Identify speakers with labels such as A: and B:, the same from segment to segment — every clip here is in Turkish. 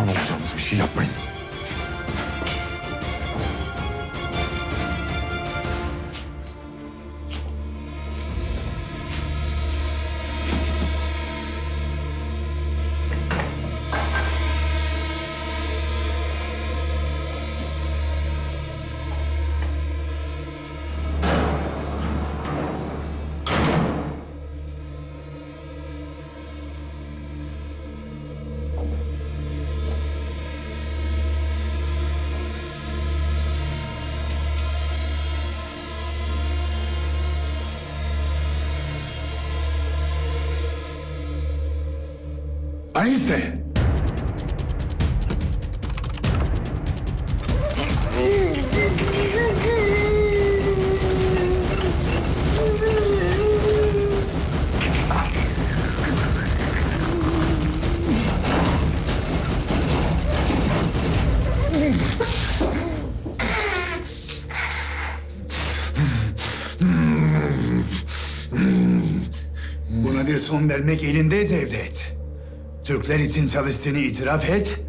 A: Pişman olacağınız bir şey yapmayın.
B: Aniste! Buna bir son vermek elinde Cevdet. Türkler için çalıştığını itiraf et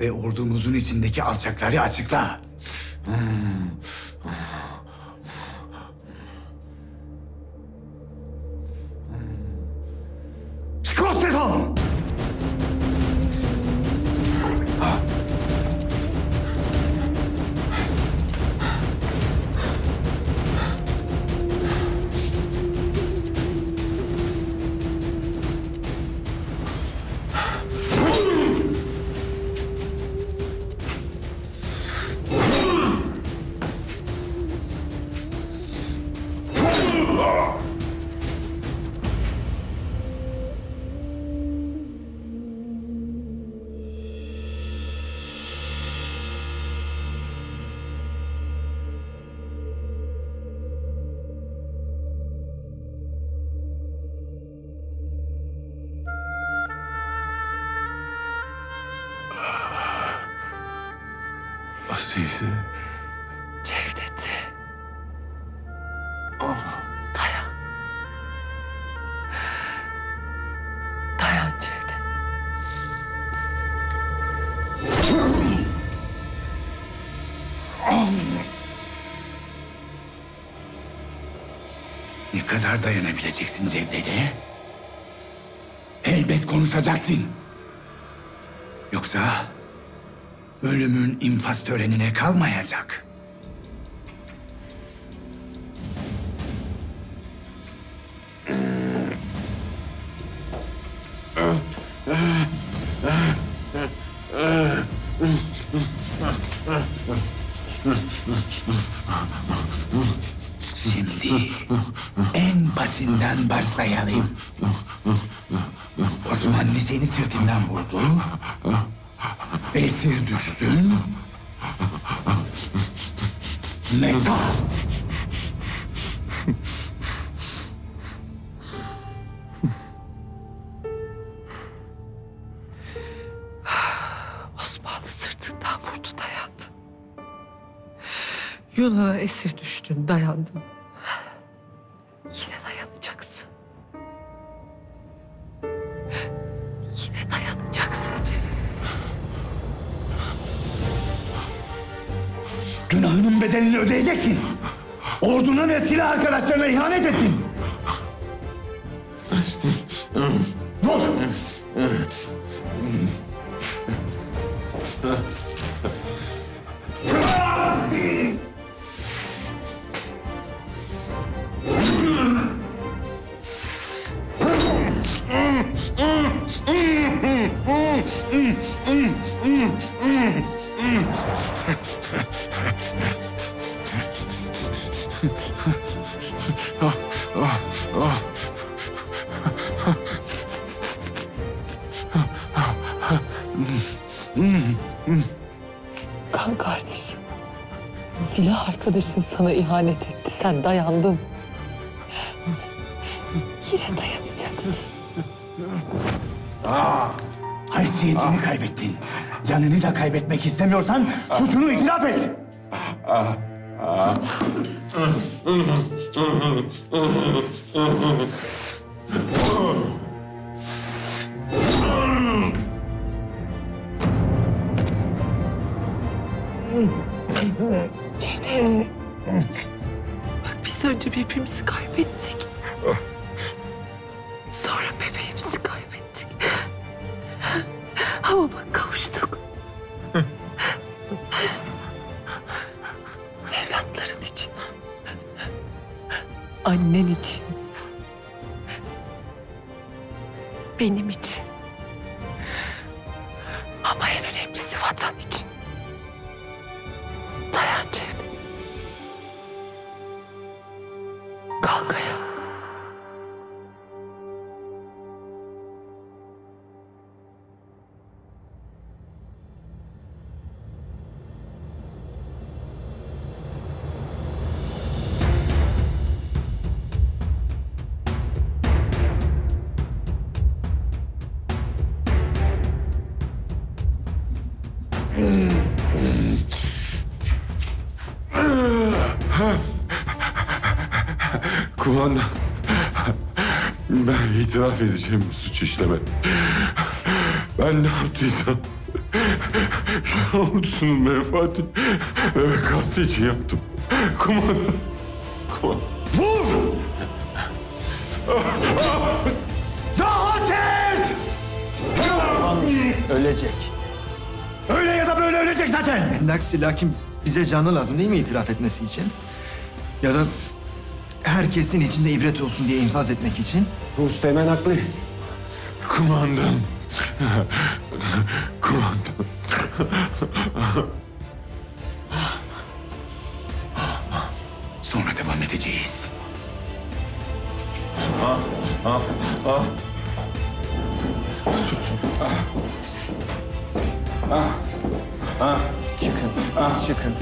B: ve ordumuzun içindeki alçakları açıkla. Çıkar
A: Azize.
C: Cevdet. Dayan. Dayan Cevdet.
B: Ne kadar dayanabileceksin Cevdet'e? Elbet konuşacaksın. Yoksa ölümün infaz törenine kalmayacak. Şimdi en basitinden başlayalım. Osmanlı seni sırtından vurdu. Esir düştün. Meta.
C: Osmanlı sırtından vurdu dayandı. Yunan'a esir düştün dayandın.
B: Günahının bedelini ödeyeceksin. Orduna ve silah arkadaşlarına ihanet ettin. Vur!
C: Kan kardeşim. Silah arkadaşın sana ihanet etti. Sen dayandın. Yine dayanacaksın.
B: Haysiyetini kaybettin. Canını da kaybetmek istemiyorsan suçunu itiraf et.
C: Biz önce birbirimizi kaybettik. Sonra bebeğimizi kaybettik. Ama bak kavuştuk. Evlatların için. Annen için. Benim için. Ama
A: Kumandan. Ben itiraf edeceğim suç işlemedim. Ben ne yaptıysam... Ordusunun menfaati ve bekası için yaptım. Kumandan. Kumandan.
B: Vur! Daha sert!
D: Ölecek.
B: Öyle ya da böyle ölecek zaten.
D: Lakin bize canı lazım değil mi itiraf etmesi için? Ya da herkesin içinde ibret olsun diye infaz etmek için?
A: Rustemen haklı. Kumandan. Kumandan.
B: Sonra devam edeceğiz.
D: Oturtun. Çıkın. Çıkın.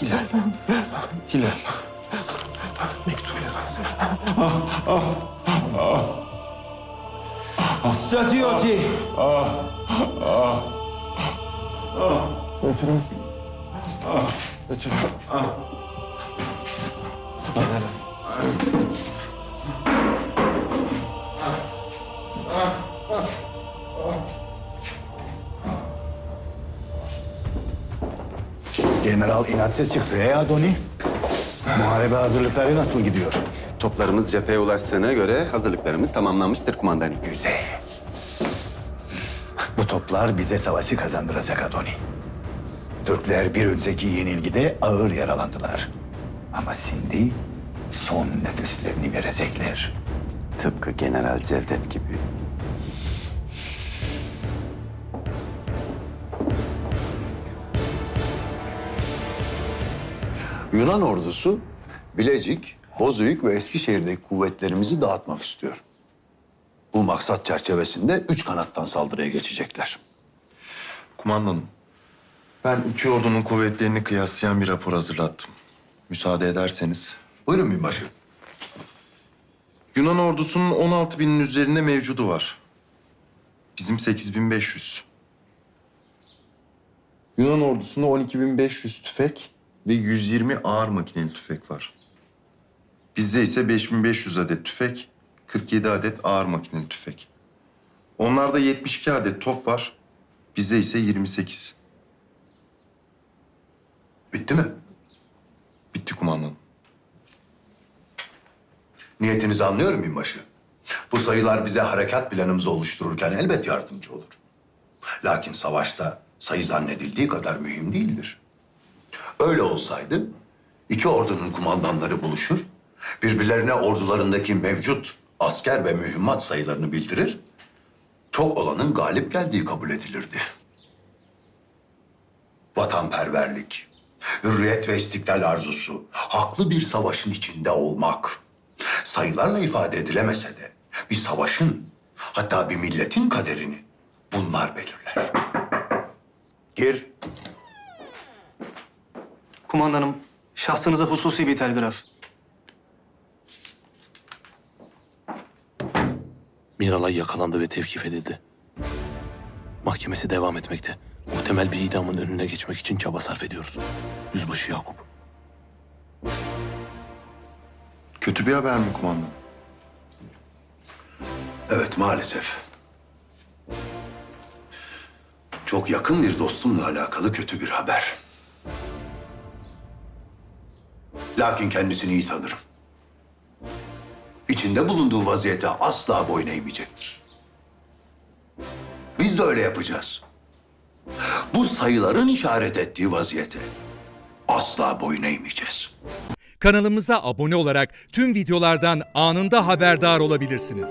D: Hilal. Hilal. Mektup yazdı. Stratiyoti. Götür. General.
B: General inatsız çıktı ey Adoni. Muharebe hazırlıkları nasıl gidiyor?
E: Toplarımız cepheye ulaştığına göre hazırlıklarımız tamamlanmıştır kumandanım.
B: Güzel. Bu toplar bize savaşı kazandıracak Adoni. Türkler bir önceki yenilgide ağır yaralandılar. Ama şimdi son nefeslerini verecekler.
E: Tıpkı General Cevdet gibi.
F: Yunan ordusu Bilecik, Bozüyük ve Eskişehir'deki kuvvetlerimizi dağıtmak istiyor. Bu maksat çerçevesinde üç kanattan saldırıya geçecekler.
G: Kumandanım, ben iki ordunun kuvvetlerini kıyaslayan bir rapor hazırlattım. Müsaade ederseniz.
F: Buyurun binbaşı.
G: Yunan ordusunun 16 binin üzerinde mevcudu var. Bizim 8500. Yunan ordusunda 12.500 tüfek ve 120 ağır makineli tüfek var. Bizde ise 5500 adet tüfek, 47 adet ağır makineli tüfek. Onlarda 72 adet top var. Bizde ise 28.
F: Bitti mi?
G: Bitti kumandanım.
F: Niyetinizi anlıyorum binbaşı. Bu sayılar bize harekat planımızı oluştururken elbet yardımcı olur. Lakin savaşta sayı zannedildiği kadar mühim değildir. Öyle olsaydı iki ordunun kumandanları buluşur, birbirlerine ordularındaki mevcut asker ve mühimmat sayılarını bildirir, çok olanın galip geldiği kabul edilirdi. Vatanperverlik, hürriyet ve istiklal arzusu, haklı bir savaşın içinde olmak, sayılarla ifade edilemese de bir savaşın, hatta bir milletin kaderini bunlar belirler. Gir.
H: Kumandanım, şahsınıza hususi bir telgraf.
I: Miralay yakalandı ve tevkif edildi. Mahkemesi devam etmekte. Muhtemel bir idamın önüne geçmek için çaba sarf ediyoruz. Yüzbaşı Yakup.
G: Kötü bir haber mi kumandan?
F: Evet maalesef. Çok yakın bir dostumla alakalı kötü bir haber. Lakin kendisini iyi tanırım. İçinde bulunduğu vaziyete asla boyun eğmeyecektir. Biz de öyle yapacağız. Bu sayıların işaret ettiği vaziyete asla boyun eğmeyeceğiz.
J: Kanalımıza abone olarak tüm videolardan anında haberdar olabilirsiniz.